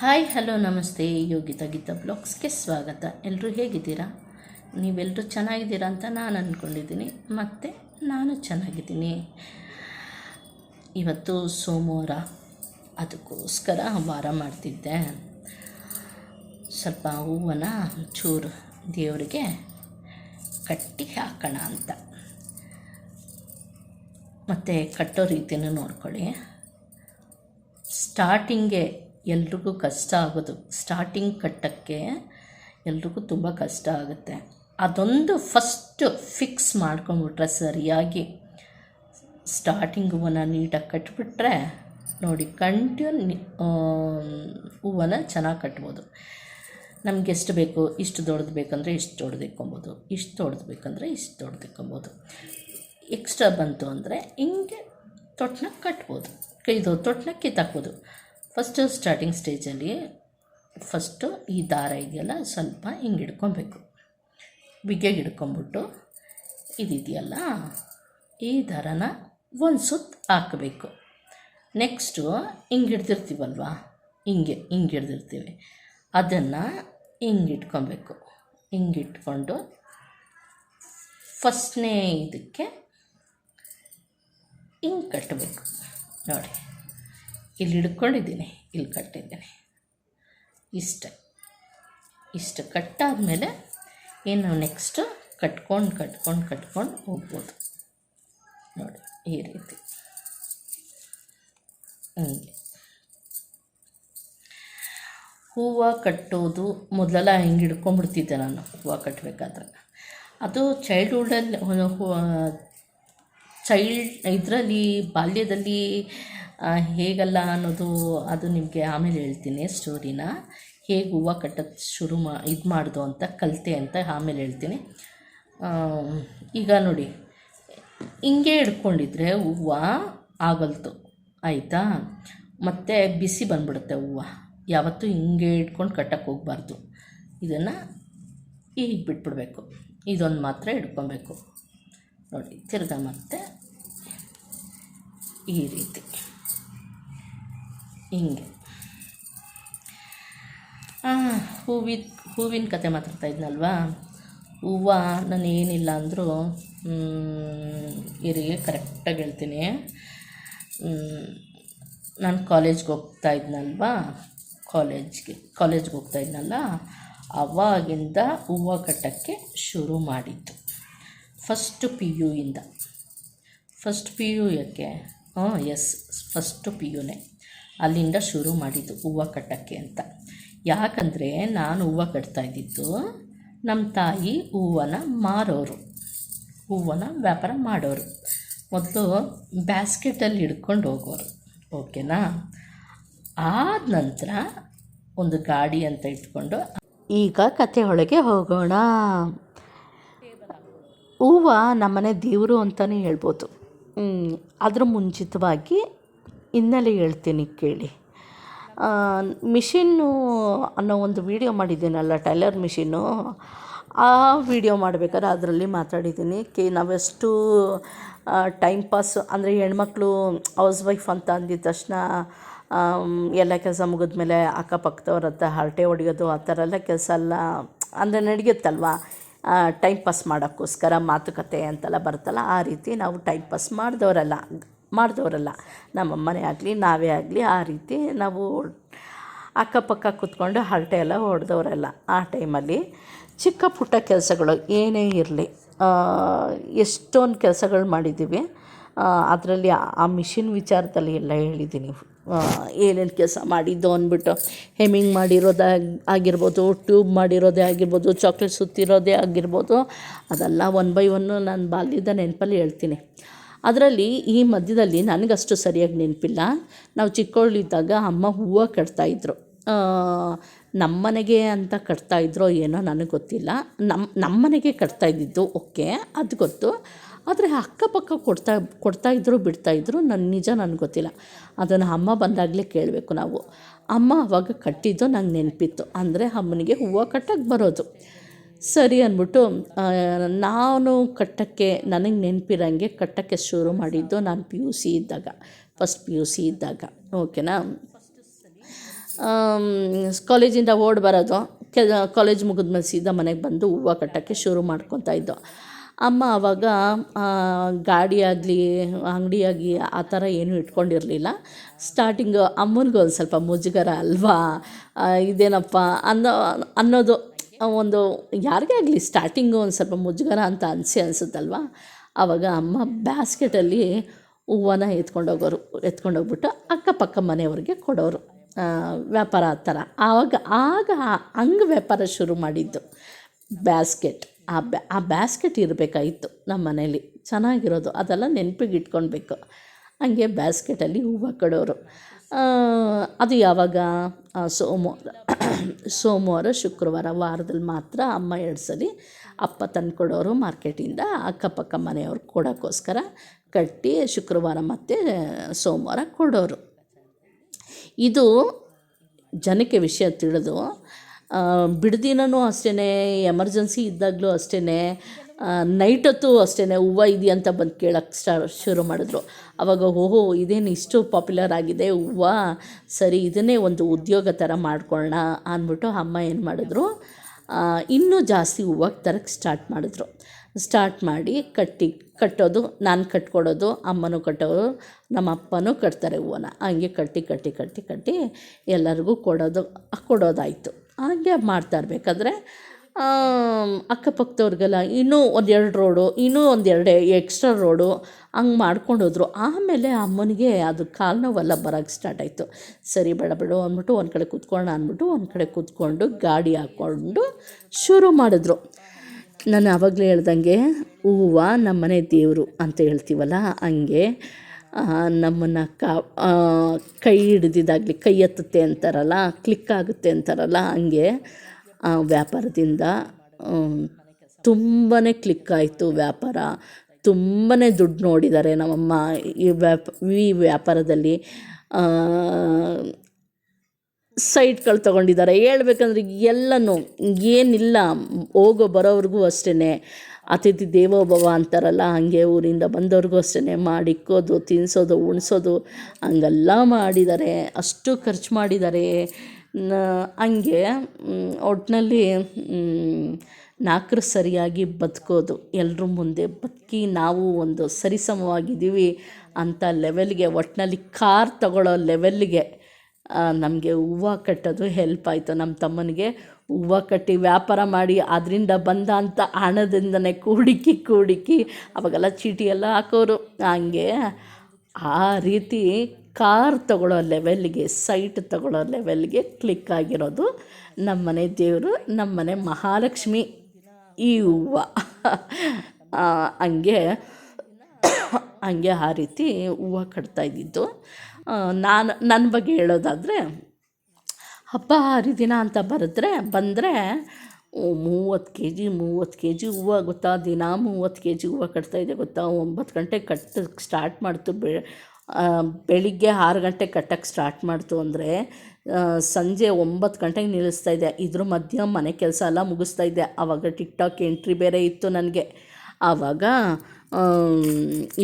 Hi, hello, ನಮಸ್ತೆ. ಯೋಗಿತಾ ಗೀತಾ ಬ್ಲಾಗ್ಸ್ಗೆ ಸ್ವಾಗತ. ಎಲ್ಲರೂ ಹೇಗಿದ್ದೀರಾ? ನೀವೆಲ್ಲರೂ ಚೆನ್ನಾಗಿದ್ದೀರಾ ಅಂತ ನಾನು ಅಂದ್ಕೊಂಡಿದ್ದೀನಿ ಮತ್ತು ನಾನು ಚೆನ್ನಾಗಿದ್ದೀನಿ. ಇವತ್ತು ಸೋಮವಾರ. ಅದಕ್ಕೋಸ್ಕರ ವಾರ ಮಾಡ್ತಿದ್ದೆ. ಸ್ವಲ್ಪ ಹೂವನ್ನ ಚೂರು ದೇವರಿಗೆ ಕಟ್ಟಿ ಹಾಕೋಣ ಅಂತ. ಮತ್ತು ಕಟ್ಟೋ ರೀತಿಯೂ ನೋಡ್ಕೊಳ್ಳಿ. ಸ್ಟಾರ್ಟಿಂಗೆ ಎಲ್ರಿಗೂ ಕಷ್ಟ ಆಗೋದು. ಸ್ಟಾರ್ಟಿಂಗ್ ಕಟ್ಟಕ್ಕೆ ಎಲ್ರಿಗೂ ತುಂಬ ಕಷ್ಟ ಆಗುತ್ತೆ. ಅದೊಂದು ಫಸ್ಟು ಫಿಕ್ಸ್ ಮಾಡ್ಕೊಂಡ್ಬಿಟ್ರೆ ಸರಿಯಾಗಿ ಸ್ಟಾರ್ಟಿಂಗ್ ಹೂವನ್ನ ನೀಟಾಗಿ ಕಟ್ಬಿಟ್ರೆ ನೋಡಿ ಕಂಟಿನ್ಯೂ ಹೂವನ್ನ ಚೆನ್ನಾಗಿ ಕಟ್ಬೋದು. ನಮ್ಗೆ ಎಷ್ಟು ಬೇಕು, ಇಷ್ಟು ದೊಡ್ಡದು ಬೇಕಂದರೆ ಇಷ್ಟು ದೊಡ್ಡದು ಇಷ್ಟು ದೊಡ್ಡದು ಬೇಕಂದರೆ ಇಷ್ಟು ದೊಡ್ಡದು ಎಕ್ಸ್ಟ್ರಾ ಬಂತು ಅಂದರೆ ಹಿಂಗೆ ತೊಟ್ಟನ ಕಟ್ಬೋದು. ಇದು ತೊಟ್ಟನ ಕಿತ್ತಾಕ್ಬೋದು. ಫಸ್ಟು ಸ್ಟಾರ್ಟಿಂಗ್ ಸ್ಟೇಜಲ್ಲಿ ಫಸ್ಟು ಈ ದಾರ ಇದೆಯಲ್ಲ, ಸ್ವಲ್ಪ ಹಿಂಗೆ ಹಿಡ್ಕೊಬೇಕು. ಬಿಗೆಗೆ ಹಿಡ್ಕೊಂಬಿಟ್ಟು ಇದಿದೆಯಲ್ಲ, ಈ ದಾರನ ಒಂದು ಸುತ್ತ ಹಾಕಬೇಕು. ನೆಕ್ಸ್ಟು ಹಿಂಗೆ ಹಿಡ್ದಿರ್ತೀವಲ್ವ? ಹಿಂಗೆ ಹಿಂಗೆ ಹಿಡ್ದಿರ್ತೀವಿ. ಅದನ್ನು ಹಿಂಗೆ ಇಟ್ಕೊಬೇಕು ಹಿಂಗೆ ಇಟ್ಕೊಂಡು ಫಸ್ಟ್ನೇ ಇದಕ್ಕೆ ಹಿಂಗೆ ಕಟ್ಟಬೇಕು ನೋಡಿ. ಇಲ್ಲಿ ಹಿಡ್ಕೊಂಡಿದ್ದೀನಿ, ಇಲ್ಲಿ ಕಟ್ಟಿದ್ದೀನಿ. ಇಷ್ಟ, ಇಷ್ಟು ಕಟ್ಟಾದಮೇಲೆ ಏನು ನೆಕ್ಸ್ಟು ಕಟ್ಕೊಂಡು ಕಟ್ಕೊಂಡು ಕಟ್ಕೊಂಡು ಹೋಗ್ಬೋದು. ನೋಡಿ, ಈ ರೀತಿ. ಹಂಗೆ. ಹೂವು ಕಟ್ಟೋದು ಮೊದಲೆಲ್ಲ ಹಿಂಗೆ ಹಿಡ್ಕೊಂಬಿಡ್ತಿದ್ದೆ ನಾನು, ಹೂವು ಕಟ್ಟಬೇಕಾದ್ರೆ ಅದು ಚೈಲ್ಡ್ಹುಡ್ಡಲ್ಲಿ ಚೈಲ್ಡ್ ಇದರಲ್ಲಿ, ಬಾಲ್ಯದಲ್ಲಿ ಹೇಗಲ್ಲ ಅನ್ನೋದು ಅದು ನಿಮಗೆ ಆಮೇಲೆ ಹೇಳ್ತೀನಿ ಸ್ಟೋರಿನ. ಹೇಗೆ ಹೂವು ಕಟ್ಟೋದು ಶುರು ಮಾ, ಇದು ಮಾಡ್ದು ಅಂತ, ಕಲಿತೆ ಅಂತ ಆಮೇಲೆ ಹೇಳ್ತೀನಿ. ಈಗ ನೋಡಿ, ಹಿಂಗೆ ಹಿಡ್ಕೊಂಡಿದ್ರೆ ಹೂವು ಆಗಲ್ತು, ಆಯಿತಾ? ಮತ್ತು ಬಿಸಿ ಬಂದ್ಬಿಡುತ್ತೆ ಹೂವು. ಯಾವತ್ತೂ ಹಿಂಗೆ ಇಟ್ಕೊಂಡು ಕಟ್ಟಕ್ಕೆ ಹೋಗ್ಬಾರ್ದು. ಇದನ್ನು ಈಗ ಬಿಟ್ಬಿಡ್ಬೇಕು. ಇದೊಂದು ಮಾತ್ರ ಹಿಡ್ಕೊಬೇಕು. ನೋಡಿ, ತಿರ್ಗಾ ಮತ್ತೆ ಈ ರೀತಿ. ಹಿಂಗೆ. ಹೂವಿನ ಹೂವಿನ ಕತೆ ಮಾತಾಡ್ತಾ ಇದ್ನಲ್ವಾ? ಹೂವು ನಾನು ಏನಿಲ್ಲ ಅಂದರೂ ಇರಿಗೆ ಕರೆಕ್ಟಾಗಿ ಹೇಳ್ತೀನಿ. ನಾನು ಕಾಲೇಜ್ಗೆ ಹೋಗ್ತಾ ಇದ್ನಲ್ವಾ? ಕಾಲೇಜ್ಗೆ ಕಾಲೇಜ್ಗೆ ಹೋಗ್ತಾ ಇದ್ನಲ್ಲ? ಅವಾಗಿಂದ ಹೂವು ಕಟ್ಟೋಕ್ಕೆ ಶುರು ಮಾಡಿದ್ದು. ಫಸ್ಟ್ ಪಿ ಯು ಇಂದ. ಫಸ್ಟ್ ಪಿ ಯು ಯಾಕೆ? ಹಾಂ ಎಸ್ ಫಸ್ಟ್ ಪಿ ಯುನೇ ಅಲ್ಲಿಂದ ಶುರು ಮಾಡಿದ್ದು ಹೂವು ಕಟ್ಟೋಕ್ಕೆ ಅಂತ. ಯಾಕಂದರೆ ನಾನು ಹೂವು ಕಟ್ತಾ ಇದ್ದಿದ್ದು ನಮ್ಮ ತಾಯಿ ಹೂವನ್ನ ಮಾರೋರು ಹೂವನ್ನ ವ್ಯಾಪಾರ ಮಾಡೋರು. ಮೊದಲು ಬ್ಯಾಸ್ಕೆಟಲ್ಲಿ ಹಿಡ್ಕೊಂಡು ಹೋಗೋರು, ಓಕೆನಾ? ಆದ ನಂತರ ಒಂದು ಗಾಡಿ ಅಂತ ಇಟ್ಕೊಂಡು ಈಗ ಕತೆ ಒಳಗೆ ಹೋಗೋಣ. ಹೂವು ನಮ್ಮನೆ ದೇವರು ಅಂತಲೇ ಹೇಳ್ಬೋದು. ಅದ್ರ ಮುಂಚಿತವಾಗಿ ಹಿನ್ನೆಲೆ ಹೇಳ್ತೀನಿ ಕೇಳಿ. ಮಿಷಿನ್ನು ಅನ್ನೋ ಒಂದು ವೀಡಿಯೋ ಮಾಡಿದ್ದೀನಲ್ಲ, ಟೈಲರ್ ಮಿಷಿನ್ನು, ಆ ವಿಡಿಯೋ ಮಾಡಬೇಕಾದ್ರೆ ಅದರಲ್ಲಿ ಮಾತಾಡಿದ್ದೀನಿ. ಕೆ, ನಾವೆಷ್ಟು ಟೈಮ್ ಪಾಸ್ ಅಂದರೆ ಹೆಣ್ಮಕ್ಳು ಹೌಸ್ ವೈಫ್ ಅಂತ ಅಂದಿದ ತಕ್ಷಣ ಎಲ್ಲ ಕೆಲಸ ಮುಗಿದ್ಮೇಲೆ ಅಕ್ಕಪಕ್ಕದವ್ರ ಹತ್ರ ಹರಟೆ ಹೊಡೆಯೋದು, ಆ ಥರ ಎಲ್ಲ ಕೆಲಸ ಎಲ್ಲ ಅಂದರೆ ನಡೆಯುತ್ತಲ್ವ? ಟೈಮ್ ಪಾಸ್ ಮಾಡೋಕ್ಕೋಸ್ಕರ ಮಾತುಕತೆ ಅಂತೆಲ್ಲ ಬರುತ್ತಲ್ಲ, ಆ ರೀತಿ ನಾವು ಟೈಮ್ ಪಾಸ್ ಮಾಡಿದವರಲ್ಲ. ಮಾಡಿದವರಲ್ಲ. ನಮ್ಮಮ್ಮನೇ ಆಗಲಿ, ನಾವೇ ಆಗಲಿ ಆ ರೀತಿ ನಾವು ಅಕ್ಕಪಕ್ಕ ಕೂತ್ಕೊಂಡು ಹರಟೆ ಎಲ್ಲ ಹೊಡೆದವರೆಲ್ಲ ಆ ಟೈಮಲ್ಲಿ. ಚಿಕ್ಕ ಪುಟ್ಟ ಕೆಲಸಗಳು ಏನೇ ಇರಲಿ ಎಷ್ಟೊಂದು ಕೆಲಸಗಳು ಮಾಡಿದ್ದೀವಿ ಅದರಲ್ಲಿ ಆ ಮಿಷಿನ್ ವಿಚಾರದಲ್ಲಿ ಎಲ್ಲ ಹೇಳಿದ್ದೀನಿ ಏನೇನು ಕೆಲಸ ಮಾಡಿದ್ದು ಅಂದ್ಬಿಟ್ಟು ಹೆಮ್ಮಿಂಗ್ ಮಾಡಿರೋದೇ ಆಗಿರ್ಬೋದು, ಟ್ಯೂಬ್ ಮಾಡಿರೋದೇ ಆಗಿರ್ಬೋದು, ಚಾಕ್ಲೇಟ್ ಸುತ್ತಿರೋದೇ ಆಗಿರ್ಬೋದು, ಅದೆಲ್ಲ ಒನ್ ಬೈ ಒನ್ನು ನಾನು ಬಾಲ್ಯದ ನೆನಪಲ್ಲಿ ಹೇಳ್ತೀನಿ. ಅದರಲ್ಲಿ ಈ ಮಧ್ಯದಲ್ಲಿ ನನಗಷ್ಟು ಸರಿಯಾಗಿ ನೆನಪಿಲ್ಲ. ನಾವು ಚಿಕ್ಕವಳಿದ್ದಾಗ ಅಮ್ಮ ಹೂವು ಕಟ್ತಾಯಿದ್ರು ನಮ್ಮನೆಗೆ ಅಂತ ಕಟ್ತಾಯಿದ್ರೋ ಏನೋ ನನಗೆ ಗೊತ್ತಿಲ್ಲ. ನಮ್ಮ ನಮ್ಮನೆಗೆ ಕಟ್ತಾಯಿದ್ದಿದ್ದು ಓಕೆ, ಅದು ಗೊತ್ತು. ಆದರೆ ಅಕ್ಕಪಕ್ಕ ಕೊಡ್ತಾ ಕೊಡ್ತಾಯಿದ್ರು ಬಿಡ್ತಾಯಿದ್ರು ನನ್ನ ನಿಜ ನನಗೆ ಗೊತ್ತಿಲ್ಲ. ಅದನ್ನು ಅಮ್ಮ ಬಂದಾಗಲೇ ಕೇಳಬೇಕು ನಾವು. ಅಮ್ಮ ಅವಾಗ ಕಟ್ಟಿದ್ದು ನಂಗೆ ನೆನಪಿತ್ತು. ಅಂದರೆ ಅಮ್ಮನಿಗೆ ಹೂವು ಕಟ್ಟಕ್ಕೆ ಬರೋದು. ಸರಿ ಅಂದ್ಬಿಟ್ಟು ನಾನು ಕಟ್ಟೋಕ್ಕೆ ನನಗೆ ನೆನಪಿರಂಗೆ ಕಟ್ಟೋಕ್ಕೆ ಶುರು ಮಾಡಿದ್ದು ನಾನು ಪಿ ಯು ಸಿ ಇದ್ದಾಗ ಫಸ್ಟ್ ಪಿ ಯು ಸಿ ಇದ್ದಾಗ ಓಕೆನಾ ಕಾಲೇಜಿಂದ ಓಡಿ ಬರೋದು ಕೆ ಕಾಲೇಜ್ ಮುಗಿದ್ಮೇಲೆ ಸೀದಾ ಮನೆಗೆ ಬಂದು ಹೂವು ಕಟ್ಟೋಕ್ಕೆ ಶುರು ಮಾಡ್ಕೊತಾ ಇದ್ದೋ. ಅಮ್ಮ ಆವಾಗ ಗಾಡಿ ಆಗಲಿ, ಅಂಗಡಿ ಆಗಲಿ ಆ ಥರ ಏನೂ ಇಟ್ಕೊಂಡಿರಲಿಲ್ಲ. ಸ್ಟಾರ್ಟಿಂಗು ಅಮ್ಮನಿಗೂ ಒಂದು ಸ್ವಲ್ಪ ಮುಜುಗರ ಅಲ್ವಾ? ಇದೇನಪ್ಪ? ಅನ್ನೋ, ಅನ್ನೋದು ಒಂದು ಯಾರಿಗೇ ಆಗಲಿ ಸ್ಟಾರ್ಟಿಂಗು ಒಂದು ಸ್ವಲ್ಪ ಮುಜುಗರ ಅಂತ ಅನಿಸಿ ಅನಿಸುತ್ತಲ್ವ? ಆವಾಗ ಅಮ್ಮ ಬ್ಯಾಸ್ಕೆಟಲ್ಲಿ ಹೂವನ್ನ ಎತ್ಕೊಂಡೋಗೋರು, ಎತ್ಕೊಂಡೋಗ್ಬಿಟ್ಟು ಅಕ್ಕಪಕ್ಕ ಮನೆಯವ್ರಿಗೆ ಕೊಡೋರು. ವ್ಯಾಪಾರ ಆ ಥರ. ಆವಾಗ, ಆಗ ಹಂಗೆ ವ್ಯಾಪಾರ ಶುರು ಮಾಡಿದ್ದು ಬ್ಯಾಸ್ಕೆಟ್ ಆ ಬ್ಯಾ ಆ ಬ್ಯಾಸ್ಕೆಟ್ ಇರಬೇಕಾಗಿತ್ತು ನಮ್ಮ ಮನೇಲಿ. ಚೆನ್ನಾಗಿರೋದು. ಅದೆಲ್ಲ ನೆನಪಿಗೆ ಇಟ್ಕೊಳ್ಬೇಕು ಹಂಗೆ ಬ್ಯಾಸ್ಕೆಟಲ್ಲಿ ಹೂವು ಕೊಡೋರು. ಅದು ಯಾವಾಗ? ಸೋಮವಾರ. ಸೋಮವಾರ, ಶುಕ್ರವಾರ ವಾರದಲ್ಲಿ ಮಾತ್ರ ಅಮ್ಮ ಎರಡು ಸಲ ಅಪ್ಪ ತಂದು ಕೊಡೋರು ಮಾರ್ಕೆಟಿಂದ, ಅಕ್ಕಪಕ್ಕ ಮನೆಯವ್ರು ಕೊಡೋಕ್ಕೋಸ್ಕರ ಕಟ್ಟಿ ಶುಕ್ರವಾರ ಮತ್ತು ಸೋಮವಾರ ಕೊಡೋರು. ಇದು ಜನಕ್ಕೆ ವಿಷಯ ತಿಳಿದು ಬಿಡ್ದಿನೂ ಅಷ್ಟೇ ಎಮರ್ಜೆನ್ಸಿ ಇದ್ದಾಗಲೂ ಅಷ್ಟೇ ನೈಟ್ ಹೊತ್ತು ಅಷ್ಟೇ ಹೂವು ಇದೆಯಾ ಅಂತ ಬಂದು ಕೇಳೋಕ್ಕೆ ಸ್ಟಾ, ಶುರು ಮಾಡಿದ್ರು. ಆವಾಗ ಓಹೋ, ಇದೇನು ಇಷ್ಟು ಪಾಪ್ಯುಲರ್ ಆಗಿದೆ ಹೂವು? ಸರಿ, ಇದನ್ನೇ ಒಂದು ಉದ್ಯೋಗ ಥರ ಮಾಡ್ಕೊಳ್ಳೋಣ ಅಂದ್ಬಿಟ್ಟು ಅಮ್ಮ ಏನು ಮಾಡಿದ್ರು ಇನ್ನೂ ಜಾಸ್ತಿ ಹೂವು ತರಕ್ಕೆ ಸ್ಟಾರ್ಟ್ ಮಾಡಿದ್ರು. ಸ್ಟಾರ್ಟ್ ಮಾಡಿ ಕಟ್ಟಿ, ಕಟ್ಟೋದು, ನಾನು ಕಟ್ಕೊಡೋದು, ಅಮ್ಮನೂ ಕಟ್ಟೋದು ನಮ್ಮ ಅಪ್ಪನೂ ಕಟ್ತಾರೆ ಹೂವನ್ನ ಹಂಗೆ ಕಟ್ಟಿ ಕಟ್ಟಿ ಕಟ್ಟಿ ಕಟ್ಟಿ ಎಲ್ಲರಿಗೂ ಕೊಡೋದು, ಕೊಡೋದಾಯಿತು. ಹಾಗೆ ಮಾಡ್ತಾ ಇರಬೇಕಾದ್ರೆ ಅಕ್ಕಪಕ್ಕದವ್ರಿಗೆಲ್ಲ ಇನ್ನೂ ಒಂದೆರಡು ರೋಡು, ಇನ್ನೂ ಒಂದೆರಡು ಎಕ್ಸ್ಟ್ರಾ ರೋಡು ಹಂಗೆ ಮಾಡ್ಕೊಂಡು ಹೋದ್ರು ಆಮೇಲೆ ಅಮ್ಮನಿಗೆ ಅದು ಕಾಲು ನೋವೆಲ್ಲ ಬರೋಕ್ಕೆ ಸ್ಟಾರ್ಟ್ ಆಯಿತು. ಸರಿ, ಬೇಡ ಬೇಡ ಅಂದ್ಬಿಟ್ಟು ಒಂದು ಕಡೆ ಕೂತ್ಕೊಳ್ಳೋಣ ಅಂದ್ಬಿಟ್ಟು ಒಂದು ಕಡೆ ಕೂತ್ಕೊಂಡು ಗಾಡಿ ಹಾಕ್ಕೊಂಡು ಶುರು ಮಾಡಿದ್ರು. ನಾನು ಆವಾಗಲೇ ಹೇಳ್ದಂಗೆ, ಹೂವು ನಮ್ಮನೆ ದೇವರು ಅಂತ ಹೇಳ್ತೀವಲ್ಲ, ಹಂಗೆ ನಮ್ಮನ್ನು ಕಾ ಕೈ ಹಿಡ್ದಿದ್ದಾಗಲಿ, ಕೈ ಎತ್ತುತ್ತೆ ಅಂತಾರಲ್ಲ ಕ್ಲಿಕ್ ಆಗುತ್ತೆ ಅಂತಾರಲ್ಲ, ಹಂಗೆ ಆ ವ್ಯಾಪಾರದಿಂದ ತುಂಬಾ ಕ್ಲಿಕ್ ಆಯಿತು ವ್ಯಾಪಾರ. ತುಂಬಾ ದುಡ್ಡು ನೋಡಿದ್ದಾರೆ ನಮ್ಮಮ್ಮ ಈ ವ್ಯಾಪ, ಈ ವ್ಯಾಪಾರದಲ್ಲಿ. ಸೈಟ್ಗಳು ತೊಗೊಂಡಿದ್ದಾರೆ. ಹೇಳ್ಬೇಕಂದ್ರೆ ಎಲ್ಲನೂ, ಏನಿಲ್ಲ, ಹೋಗೋ ಬರೋವ್ರಿಗೂ ಅಷ್ಟೇ ಅತಿಥಿ ದೇವೋಭವ ಅಂತಾರಲ್ಲ, ಹಾಗೆ ಊರಿಂದ ಬಂದವ್ರಿಗೂ ಅಷ್ಟೇ ಮಾಡಿಕ್ಕೋದು ತಿನ್ನಿಸೋದು ಉಣಿಸೋದು, ಹಂಗೆಲ್ಲ ಮಾಡಿದ್ದಾರೆ. ಅಷ್ಟು ಖರ್ಚು ಮಾಡಿದ್ದಾರೆ. ಹಂಗೆ ಒಟ್ಟಿನಲ್ಲಿ ನಾಲ್ಕರು ಸರಿಯಾಗಿ ಬದುಕೋದು ಎಲ್ಲರ ಮುಂದೆ ಬದುಕಿ ನಾವು ಒಂದು ಸರಿಸಮವಾಗಿದ್ದೀವಿ ಅಂತ ಲೆವೆಲ್ಗೆ ಒಟ್ಟಿನಲ್ಲಿ ಕಾರ್ ತಗೊಳ್ಳೋ ಲೆವೆಲ್ಗೆ ನಮಗೆ ಹೂವು ಕಟ್ಟೋದು ಹೆಲ್ಪ್ ಆಯಿತು. ನಮ್ಮ ತಮ್ಮನಿಗೆ ಹೂವು ಕಟ್ಟಿ ವ್ಯಾಪಾರ ಮಾಡಿ ಅದರಿಂದ ಬಂದ ಬಂದಂಥ ಹಣದಿಂದನೇ ಕೂಡಿಕ್ಕಿ ಕೂಡಿಕಿ, ಅವಾಗೆಲ್ಲ ಚೀಟಿ ಎಲ್ಲ ಹಾಕೋರು. ಹಂಗೆ ಆ ರೀತಿ ಕಾರ್ ತಗೊಳ್ಳೋ ಲೆವೆಲ್ಗೆ, ಸೈಟ್ ತಗೊಳ್ಳೋ ಲೆವೆಲ್ಗೆ ಕ್ಲಿಕ್ ಆಗಿರೋದು ನಮ್ಮನೆ ದೇವರು, ನಮ್ಮನೆ ಮಹಾಲಕ್ಷ್ಮಿ. ಈ ಹೂವು ಹಂಗೆ ಹಂಗೆ ಆ ರೀತಿ ಹೂವು ಕಟ್ತಾ ಇದ್ದಿದ್ದು. ನಾನು ನನ್ನ ಬಗ್ಗೆ ಹೇಳೋದಾದರೆ, ಹಬ್ಬ ಹರಿದಿನ ಅಂತ ಬರೆದ್ರೆ, ಬಂದರೆ ಮೂವತ್ತು ಕೆ ಜಿ ಮೂವತ್ತು ಕೆ ಜಿ ಹೂವು ಗೊತ್ತಾ? ದಿನ ಮೂವತ್ತು ಕೆ ಜಿ ಹೂವು ಕಟ್ತಾಯಿದೆ ಗೊತ್ತಾ? ಒಂಬತ್ತು ಗಂಟೆಗೆ ಕಟ್ಟಕ್ಕೆ ಸ್ಟಾರ್ಟ್ ಮಾಡ್ತು, ಬೆ ಬೆಳಿಗ್ಗೆ ಆರು ಗಂಟೆಗೆ ಕಟ್ಟಕ್ಕೆ ಸ್ಟಾರ್ಟ್ ಮಾಡ್ತು ಅಂದರೆ ಸಂಜೆ ಒಂಬತ್ತು ಗಂಟೆಗೆ ನಿಲ್ಲಿಸ್ತಾ ಇದ್ದೆ. ಇದ್ರ ಮಧ್ಯ ಮನೆ ಕೆಲಸ ಎಲ್ಲ ಮುಗಿಸ್ತಾ ಇದ್ದೆ. ಆವಾಗ ಟಿಕ್ ಟಾಕ್ ಎಂಟ್ರಿ ಬೇರೆ ಇತ್ತು ನನಗೆ. ಆವಾಗ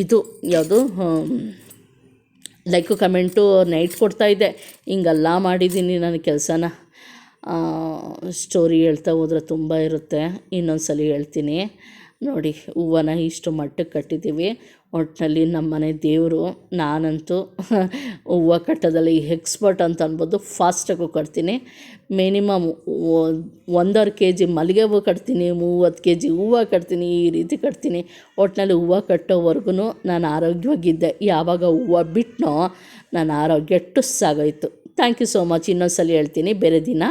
ಇದು ಯಾವುದು ಲೈಕು ಕಮೆಂಟು ನೈಟ್ ಕೊಡ್ತಾಯಿದ್ದೆ ಹಿಂಗೆಲ್ಲ ಮಾಡಿದ್ದೀನಿ ನನ್ನ ಕೆಲಸನ. ಸ್ಟೋರಿ ಹೇಳ್ತಾ ಹೋದ್ರೆ ತುಂಬ ಇರುತ್ತೆ. ಇನ್ನೊಂದು ಸಲ ಹೇಳ್ತೀನಿ. ನೋಡಿ ಹೂವನ್ನ ಇಷ್ಟು ಮಟ್ಟಕ್ಕೆ ಕಟ್ಟಿದ್ದೀವಿ. ಒಟ್ಟಿನಲ್ಲಿ ನಮ್ಮನೆ ದೇವರು, ನಾನಂತೂ ಹೂವು ಕಟ್ಟೋದಲ್ಲಿ ಎಕ್ಸ್ಪರ್ಟ್ ಅಂತ ಅನ್ಬೋದು. ಫಾಸ್ಟಾಗೂ ಕಟ್ತೀನಿ. ಮಿನಿಮಮ್ ಒಂದೂವರೆ ಕೆ ಜಿ ಮಲ್ಲಿಗೆ ಹೂವು ಕಟ್ತೀನಿ, ಮೂವತ್ತು ಕೆ ಜಿ ಹೂವು ಕಟ್ತೀನಿ, ಈ ರೀತಿ ಕಟ್ತೀನಿ. ಒಟ್ಟಿನಲ್ಲಿ ಹೂವು ಕಟ್ಟೋವರೆಗೂ ನಾನು ಆರೋಗ್ಯವಾಗಿದ್ದೆ. ಯಾವಾಗ ಹೂವು ಬಿಟ್ಟನೋ ನನ್ನ ಆರೋಗ್ಯ ಟುಸ್ಸಾಗೋಯ್ತು. ಥ್ಯಾಂಕ್ ಯು ಸೋ ಮಚ್ ಇನ್ನೊಂದು ಸಲ ಹೇಳ್ತೀನಿ. ಬೇರೆ ದಿನ.